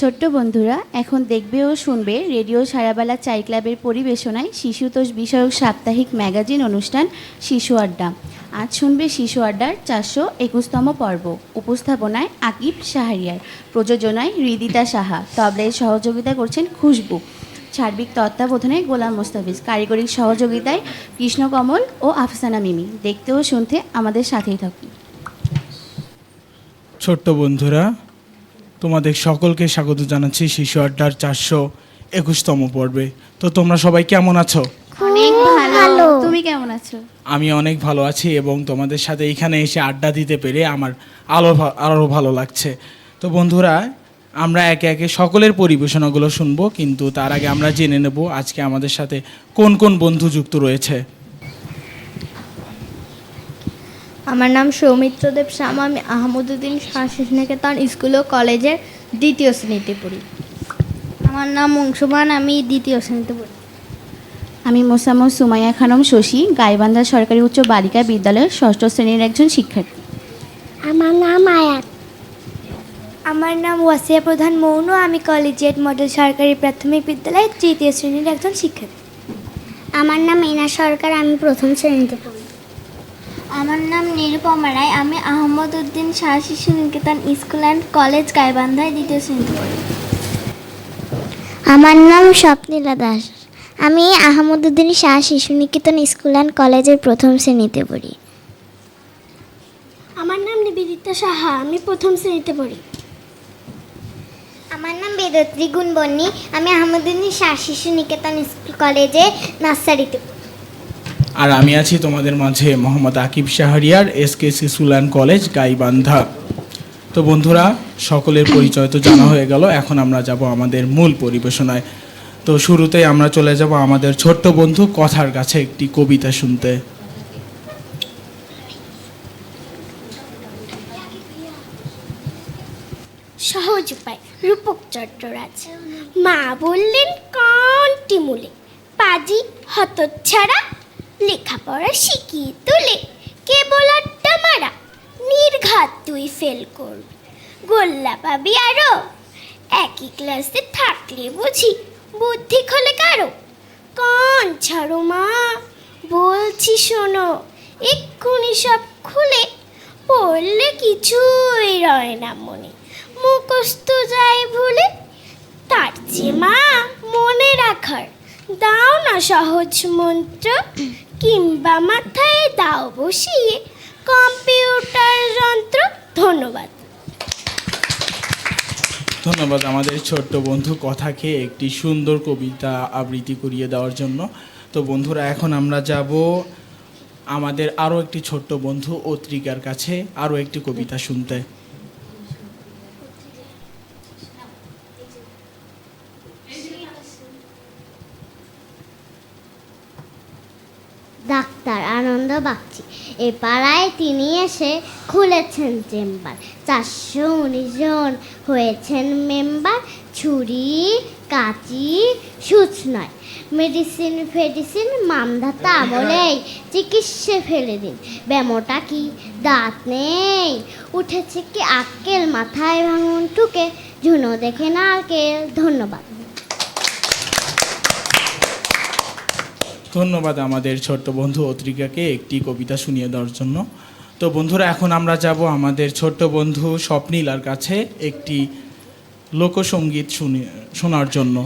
ছোট্ট বন্ধুরা, এখন দেখবে ও শুনবে রেডিও সারাবেলা চাই ক্লাবের পরিবেশনায় শিশুতোষ বিষয়ক সাপ্তাহিক ম্যাগাজিন অনুষ্ঠান শিশু আড্ডা। আজ শুনবে শিশু আড্ডার চারশো একুশতম পর্ব। উপস্থাপনায় আকিব শাহরিয়ার, প্রযোজনায় হৃদিতা সাহা, তবলায় সহযোগিতা করছেন খুশবু। সার্বিক তত্ত্বাবধানে গোলাম মোস্তাফিজ কারিগরিক সহযোগিতায় কৃষ্ণকমল ও আফসানা মিমি। দেখতে ও শুনতে আমাদের সাথেই থাকুন। ছোট্ট বন্ধুরা তোমাদের সকলকে স্বাগত জানাচ্ছি শিশু আড্ডার চারশো একুশতম পর্বে। তো তোমরা সবাই কেমন আছো? অনেক ভালো। তুমি কেমন আছো? আমি অনেক ভালো আছি এবং তোমাদের সাথে এখানে এসে আড্ডা দিতে পেরে আমার আলো ভা- আরও ভালো লাগছে। তো বন্ধুরা আমরা একে একে সকলের পরিবেশনাগুলো শুনব কিন্তু তার আগে আমরা জেনে নেব আজকে আমাদের সাথে কোন কোন বন্ধু যুক্ত রয়েছে। আমার নাম সৌমিত্র দেব শামা আমি আহমদুদ্দিন শাহ নিকেতন স্কুল ও কলেজের দ্বিতীয় শ্রেণীতে পড়ি। আমার নাম অংশুমান আমি দ্বিতীয় শ্রেণীতে পড়ি। আমি মোসাম্মদ সুমাইয়া খানম শশী গাইবান্ধা সরকারি উচ্চ বালিকা বিদ্যালয়ের ষষ্ঠ শ্রেণির একজন শিক্ষার্থী আমার নাম আয়াত। আমার নাম ওয়াসিয়া প্রধান মৌন আমি কলেজিয়েট মডেল সরকারি প্রাথমিক বিদ্যালয়ের তৃতীয় শ্রেণির একজন শিক্ষার্থী আমার নাম ইনা সরকার আমি প্রথম শ্রেণীতে পড়ি। আমার নাম নিরুপমা রায়। আমি Ahmed Uddin Shah Shishu Niketan school and college গাইবান্ধায় দ্বিতীয় শ্রেণীতে পড়ি। আমার নাম স্বপ্নীলা দাস। আমি আহমদুদ্দিন শাহ শিশু নিকেতন স্কুল অ্যান্ড কলেজের প্রথম শ্রেণীতে পড়ি। আমার নাম নিবেদিতা সাহা। আমি প্রথম শ্রেণীতে পড়ি। আমার নাম বেদত্রী গুণবর্ণী। আমি আহমদুদ্দিন শাহ শিশু নিকেতন স্কুল কলেজে নার্সারিতে পড়ি। আর আমি আছি তোমাদের মাঝে মোহাম্মদ আকিব শাহরিয়ার, এস কে শিশুলান কলেজ, গাইবান্ধা। তো বন্ধুরা, সকলের পরিচয় তো জানা হয়ে গেল, এখন আমরা যাব আমাদের মূল পরিবেশনায়। তো শুরুতেই আমরা চলে যাব আমাদের ছোট্ট বন্ধু কথার কাছে একটি কবিতা শুনতে। সহজ উপায়, রূপক চট্টরাজ। মা বললেন কন্টি মূলে। পাজি হতচ্ছাড়া লেখাপড়া শিখিয়ে তোলে। কেবল আড্ডা মারা, নির্ঘাত তুই ফেল করবি। গোল্লা পাবি আরও। একই ক্লাসে থাকলে বুঝি বুদ্ধি খোলে কারও। কন ছাড়ো মা, বলছি শোনো, এক্ষুনি সব খুলে পড়লে কিছুই রয় না মনে। মুখস্থ যায় ভুলে, তার যে মা মনে রাখার দাও না সহজ মন্ত্র, কিংবা মাথায় দাও বসিয়ে কম্পিউটার যন্ত্র। ধন্যবাদ। ধন্যবাদ আমাদের ছোট্ট বন্ধু কথাকে একটি সুন্দর কবিতা আবৃত্তি করিয়ে দেওয়ার জন্য। তো বন্ধুরা, এখন আমরা যাব আমাদের আরও একটি ছোট্ট বন্ধু অত্রিকার কাছে আরও একটি কবিতা শুনতে। বাগচি এ পাড়ায় তিনি এসে খুলেছেন চেম্বার। চারশো উনিশ জন হয়েছেন মেম্বার। ছুরি, কাঁচি, সুচ নয়। মেডিসিন, ফেডিসিন মামধাতা বলেই চিকিৎসে ফেলে দিন। ব্যামোটা কি? দাঁত নেই। উঠেছে কি আক্কেল মাথায় ভাঙুন টুকে। ঝুনো দেখে নারকেল। ধন্যবাদ। ধন্যবাদ আমাদের ছোট্ট বন্ধু অত্রিকাকে একটি কবিতা শুনিয়ে দেওয়ার জন্য। তো বন্ধুরা, এখন আমরা যাব আমাদের ছোট্ট বন্ধু স্বপ্নীলার কাছে একটি লোকসঙ্গীত শুনে শোনার জন্য।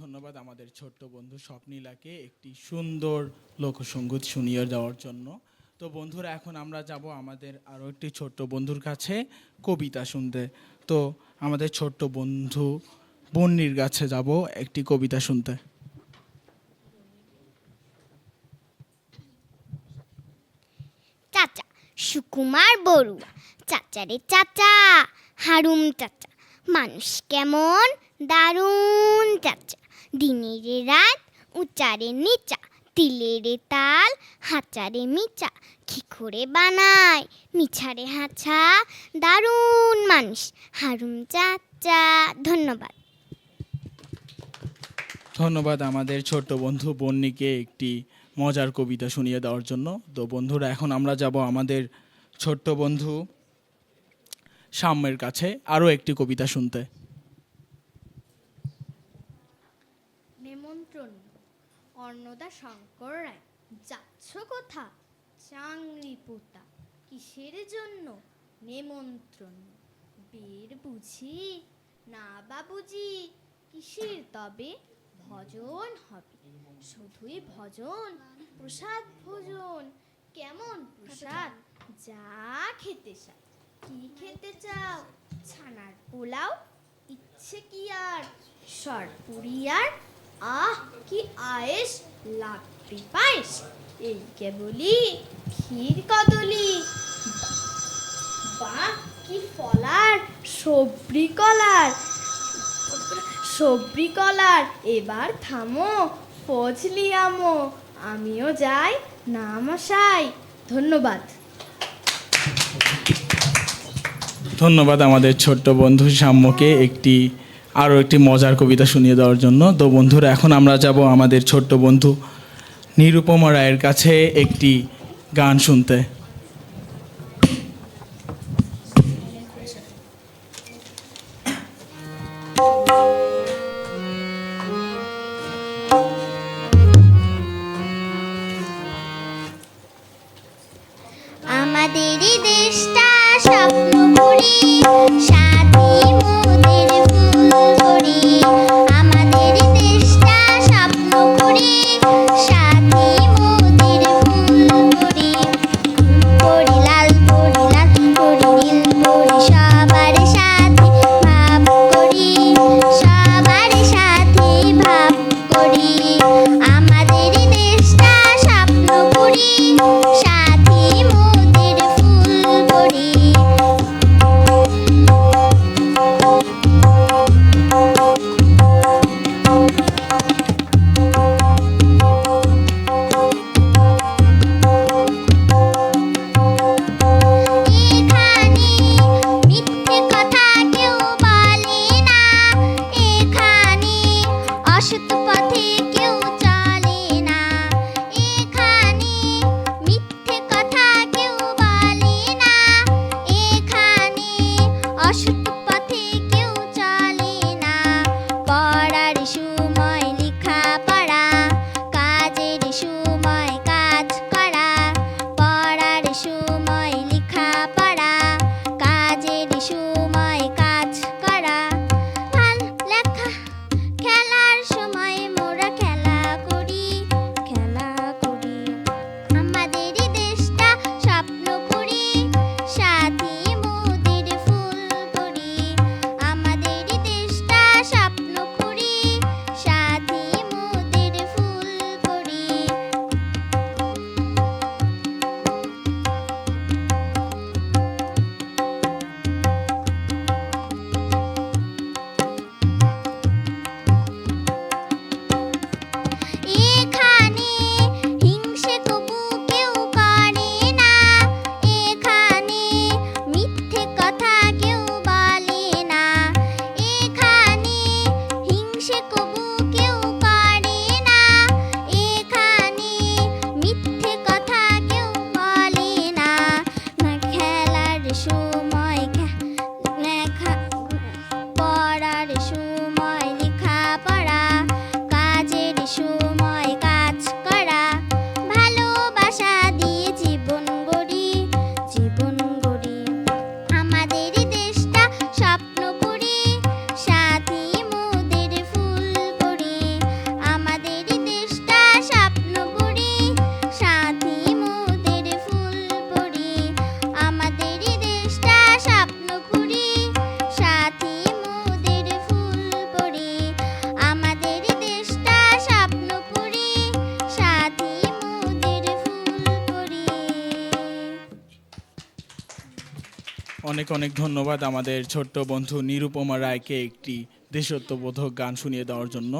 ধন্যবাদ আমাদের ছোট্ট বন্ধু স্বপ্নীলাকে একটি সুন্দর লোকসঙ্গীত শুনিয়ে দেওয়ার জন্য। তো বন্ধুরা, এখন আমরা যাব আমাদের আরও একটি ছোট্ট বন্ধুর কাছে, কবিতা শুনতে। তো আমাদের ছোট্ট বন্ধু বন্নির কাছে যাব একটি কবিতা শুনতে। চাচা, সুকুমার বড়ুয়া চাচা রে চাচা হারুম চাচা। মানুষ কেমন? দারুণ চাচা। দিনের রাত উচ্চারে নিচা। তিলেরে তাল, হাঁচারে মিচা। কি করে বানায়? মিছারে হাঁচা। দারুণ মানুষ। হারুম চাচা, ধন্যবাদ। ধন্যবাদ আমাদের ছোট্ট বন্ধু বন্নিকে একটি মজার কবিতা শুনিয়ে দেওয়ার জন্য। তো বন্ধুরা, এখন আমরা যাব আমাদের ছোট্ট বন্ধু সাম্যের কাছে আরও একটি কবিতা শুনতে। অন্নদা শঙ্কর রায়। যাচ্ছ কোথা? চাংরি পোতা কিসের জন্য? নেমন্ত্রণ। বের বুঝি? না বাবুজি কিসের তবে? ভজন হবে। শুধুই ভজন, প্রসাদ ভোজন। কেমন প্রসাদ? যা খেতে চাও। কি খেতে চাও? ছানার পোলাও? ইচ্ছে কি আর? সরপুরি আর আহ, কি আয়েস লাগবে পায়েস এই কেবলি ক্ষীর কদলি। বাহ, কি ফলার। সবরি কলার। সবরি কলার। এবার থামো, ফজলি আমো। আমিও যাই, না মশাই। ধন্যবাদ। ধন্যবাদ আমাদের ছোট্ট বন্ধু সাম্যকে একটি আরও একটি মজার কবিতা শুনিয়ে দেওয়ার জন্য। তো বন্ধুরা, এখন আমরা যাব আমাদের ছোট্ট বন্ধু নিরুপমা রায়ের কাছে একটি গান শুনতে। আমাদের দেশটা স্বপ্ন করি অনেক অনেক ধন্যবাদ আমাদের ছোট্ট বন্ধু নিরুপমা রায়কে একটি দেশত্ববোধক গান শুনিয়ে দেওয়ার জন্য।